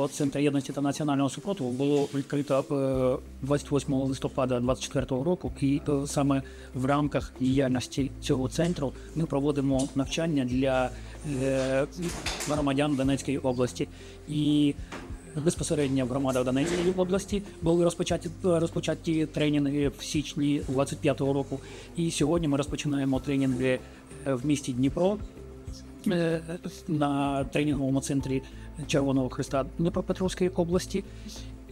нашого центру єдності та національного супротиву було відкрито е, 28 листопада 2024 року, і е, саме в рамках діяльності цього центру ми проводимо навчання для е, громадян Донецької області. І безпосередньо в громадах Донецької області були розпочаті розпочаті тренінги в січні 25-го року. І сьогодні ми розпочинаємо тренінги е, в місті Дніпро е, на тренінговому центрі Червоного Христа Дніпропетровської області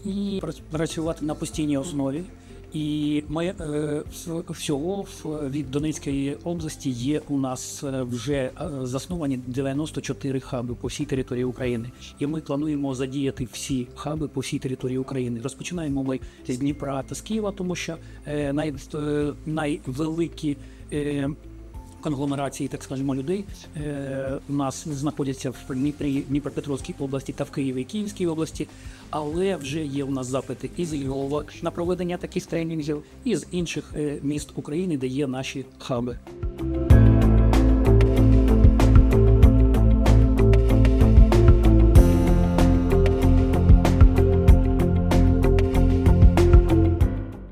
і пра- працювати на постійній основі. І ми е, всього від Донецької області є у нас е, вже е, засновані 94 хаби по всій території України. І ми плануємо задіяти всі хаби по всій території України. Розпочинаємо ми з Дніпра та з Києва, тому що е, най, е, найвеликі. Конгломерації, так скажемо, людей е, у нас знаходяться в Дніпрі, Дніпропетровській області та в Києві і Київській області, але вже є у нас запити із Львова на проведення таких тренінгів і з інших е, міст України, де є наші хаби.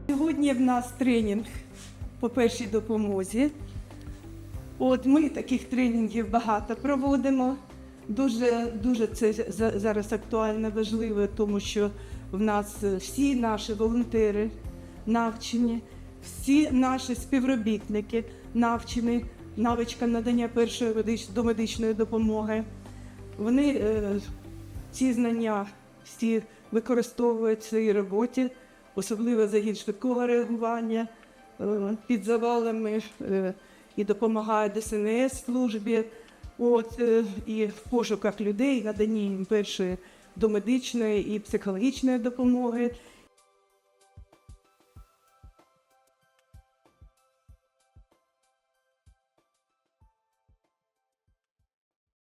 Сьогодні в нас тренінг по першій допомозі. От ми таких тренінгів багато проводимо. Дуже, дуже це за- зараз актуально важливо, тому що в нас е, всі наші волонтери навчені, всі наші співробітники навчені навичкам надання першої медич- домедичної допомоги. Вони е, ці знання всі використовують в своїй роботі, особливо загін швидкого реагування е, під завалами і допомагає ДСНС службі. От, е, і в пошуках людей, наданні їм першої домедичної і психологічної допомоги.